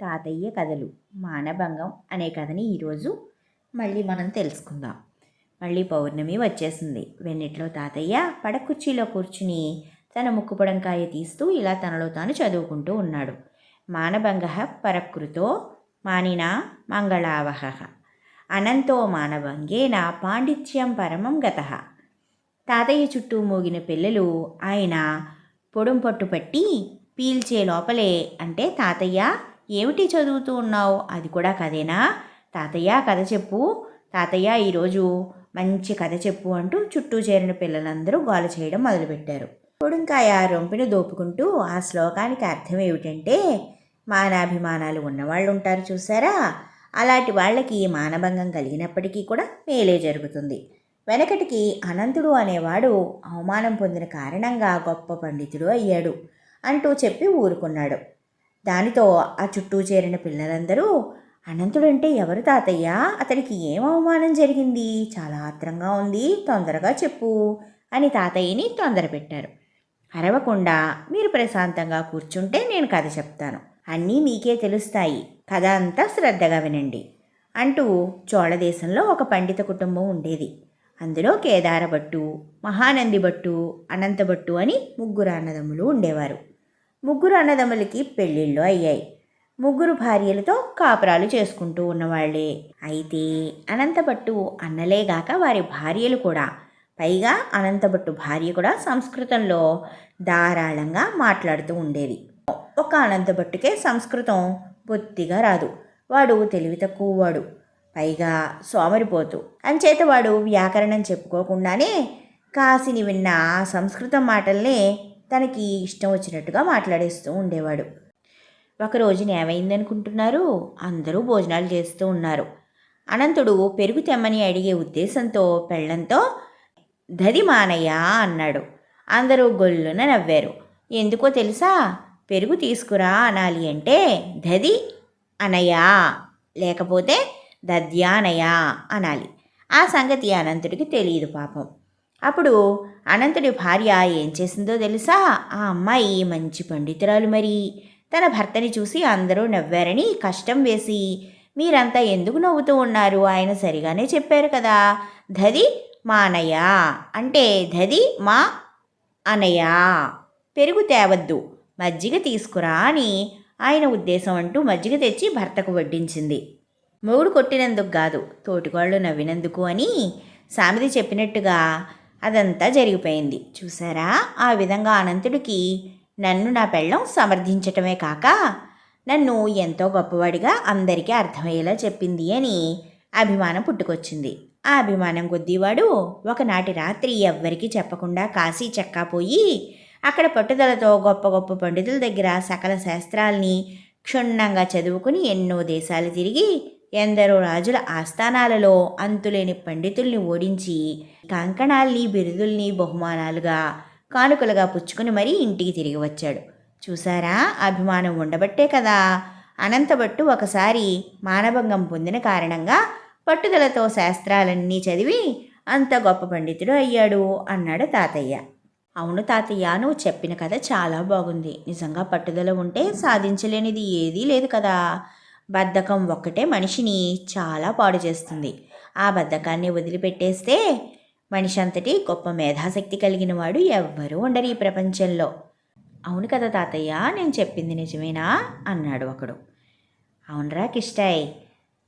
తాతయ్య కథలు మానభంగం అనే కథని ఈరోజు మళ్ళీ మనం తెలుసుకుందాం. మళ్ళీ పౌర్ణమి వచ్చేసింది. వెన్నిట్లో తాతయ్య పడకుర్చీలో కూర్చుని తన ముక్కుపడంకాయ తీస్తూ ఇలా తనలో తాను చదువుకుంటూ ఉన్నాడు. మానభంగ పరకృతో మానినా మంగళావహ. అనంతో మానభంగేన పాండిత్యం పరమం గత. తాతయ్య చుట్టూ మోగిన పిల్లలు ఆయన పొడుం పట్టు పట్టి పీల్చే లోపలే అంటే తాతయ్య ఏమిటి చదువుతూ ఉన్నావు? అది కూడా కథేనా? తాతయ్య కథ చెప్పు. తాతయ్య ఈరోజు మంచి కథ చెప్పు అంటూ చుట్టూ చేరిన పిల్లలందరూ గోల చేయడం మొదలుపెట్టారు. పొడుంకాయ రొంపిని దోపుకుంటూ ఆ శ్లోకానికి అర్థం ఏమిటంటే మానాభిమానాలు ఉన్నవాళ్ళు ఉంటారు చూసారా అలాంటి వాళ్ళకి మానభంగం కలిగినప్పటికీ కూడా మేలే జరుగుతుంది. వెనకటికి అనంతుడు అనేవాడు అవమానం పొందిన కారణంగా గొప్ప పండితుడు అయ్యాడు అంటూ చెప్పి ఊరుకున్నాడు. దానితో ఆ చుట్టూ చేరిన పిల్లలందరూ అనంతుడంటే ఎవరు తాతయ్య? అతనికి ఏం అవమానం జరిగింది? చాలా ఆత్రంగా ఉంది తొందరగా చెప్పు అని తాతయ్యని తొందర పెట్టారు. అరవకుండా మీరు ప్రశాంతంగా కూర్చుంటే నేను కథ చెప్తాను. అన్నీ మీకే తెలుస్తాయి. కథ అంతా శ్రద్ధగా వినండి అంటూ చోళదేశంలో ఒక పండిత కుటుంబం ఉండేది. అందులో కేదారభట్టు మహానంది భట్టు అనంతభట్టు అని ముగ్గురు అన్నదమ్ములు ఉండేవారు. ముగ్గురు అన్నదమ్ములకి పెళ్ళిళ్ళు అయ్యాయి. ముగ్గురు భార్యలతో కాపురాలు చేసుకుంటూ ఉన్నవాళ్ళే అయితే అనంతభట్టు అన్నలేగాక వారి భార్యలు కూడా. పైగా అనంతభట్టు భార్య కూడా సంస్కృతంలో ధారాళంగా మాట్లాడుతూ ఉండేది ఒక అనంతభట్టుకే సంస్కృతం బొత్తిగా రాదు. వాడు తెలివి తక్కువ వాడు. పైగా సోమరిపోతు. అంచేత వాడు వ్యాకరణం చెప్పుకోకుండానే కాసిని విన్న సంస్కృతం మాటల్నే తనకి ఇష్టం వచ్చినట్టుగా మాట్లాడేస్తూ ఉండేవాడు. ఒక రోజున ఏమైందనుకుంటున్నారు? అందరూ భోజనాలు చేస్తూ ఉన్నారు. అనంతుడు పెరుగు తెమ్మని అడిగే ఉద్దేశంతో పెళ్ళంతో దది మానయ్య అన్నాడు. అందరూ గొల్లున నవ్వారు. ఎందుకో తెలుసా? పెరుగు తీసుకురా అనాలి అంటే దది అనయా లేకపోతే దద్యానయా అనాలి. ఆ సంగతి అనంతుడికి తెలియదు పాపం. అప్పుడు అనంతుడి భార్య ఏం చేసిందో తెలుసా? ఆ అమ్మాయి మంచి పండితురాలు మరి. తన భర్తని చూసి అందరూ నవ్వారని కష్టం వేసి. మీరంతా ఎందుకు నవ్వుతూ ఉన్నారు? ఆయన సరిగానే చెప్పారు కదా. ధది మా అనయ్య అంటే ధది మా అనయ్య పెరుగు తేవద్దు. మజ్జిగ తీసుకురా అని ఆయన ఉద్దేశం అంటూ మజ్జిగ తెచ్చి భర్తకు వడ్డించింది. మొగుడు కొట్టినందుకు కాదు తోటికోళ్ళు నవ్వినందుకు అని సామెది చెప్పినట్టుగా అదంతా జరిగిపోయింది. చూసారా? ఆ విధంగా అనంతుడికి నన్ను నా పెళ్ళం సమర్థించటమే కాక నన్ను ఎంతో గొప్పవాడిగా అందరికీ అర్థమయ్యేలా చెప్పింది అని అభిమానం పుట్టుకొచ్చింది. ఆ అభిమానం కొద్దివాడు ఒకనాటి రాత్రి ఎవ్వరికీ చెప్పకుండా కాశీ చెక్కాపోయి అక్కడ పట్టుదలతో గొప్ప గొప్ప పండితుల దగ్గర సకల శాస్త్రాల్ని క్షుణ్ణంగా చదువుకుని ఎన్నో దేశాలు తిరిగి ఎందరో రాజుల ఆస్థానాలలో అంతులేని పండితుల్ని ఓడించి కంకణాల్ని బిరుదుల్ని బహుమానాలుగా కానుకలుగా పుచ్చుకుని మరీ ఇంటికి తిరిగి వచ్చాడు. చూసారా అభిమానం ఉండబట్టే కదా. అనంతభట్టు ఒకసారి మానభంగం పొందిన కారణంగా పట్టుదలతో శాస్త్రాలన్నీ చదివి అంత గొప్ప పండితుడు అయ్యాడు అన్నాడు తాతయ్య. అవును తాతయ్య నువ్వు చెప్పిన కథ చాలా బాగుంది. నిజంగా పట్టుదల ఉంటే సాధించలేనిది ఏదీ లేదు కదా. బద్ధకం ఒక్కటే మనిషిని చాలా పాడు చేస్తుంది. ఆ బద్ధకాన్ని వదిలిపెట్టేస్తే మనిషి అంతటి గొప్ప మేధాశక్తి కలిగిన వాడు ఎవ్వరూ ఉండరు ఈ ప్రపంచంలో. అవును కదా తాతయ్య నేను చెప్పింది నిజమేనా? అన్నాడు ఒకడు. అవునరా కిష్టాయ్.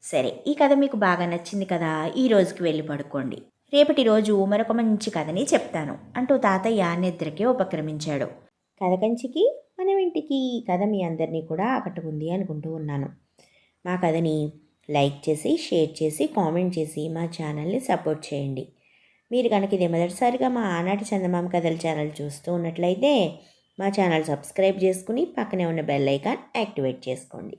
సరే ఈ కథ మీకు బాగా నచ్చింది కదా ఈ రోజుకి వెళ్ళి పడుకోండి. రేపటి రోజు మరొక మంచి కథని చెప్తాను అంటూ తాతయ్య నిద్రకే ఉపక్రమించాడు. కథ కంచికి మనం ఇంటికి ఈ కథ మీ అందరినీ కూడా ఆకట్టుకుంది అనుకుంటూ ఉన్నాను. మా కథని లైక్ చేసి షేర్ చేసి కామెంట్ చేసి మా ఛానల్ని సపోర్ట్ చేయండి. మీరు కనుక ఇది మొదటిసారిగా మా ఆనాటి చందమామ కథల ఛానల్ చూస్తూ ఉన్నట్లయితే మా ఛానల్ సబ్స్క్రైబ్ చేసుకుని పక్కనే ఉన్న బెల్ ఐకాన్ యాక్టివేట్ చేసుకోండి.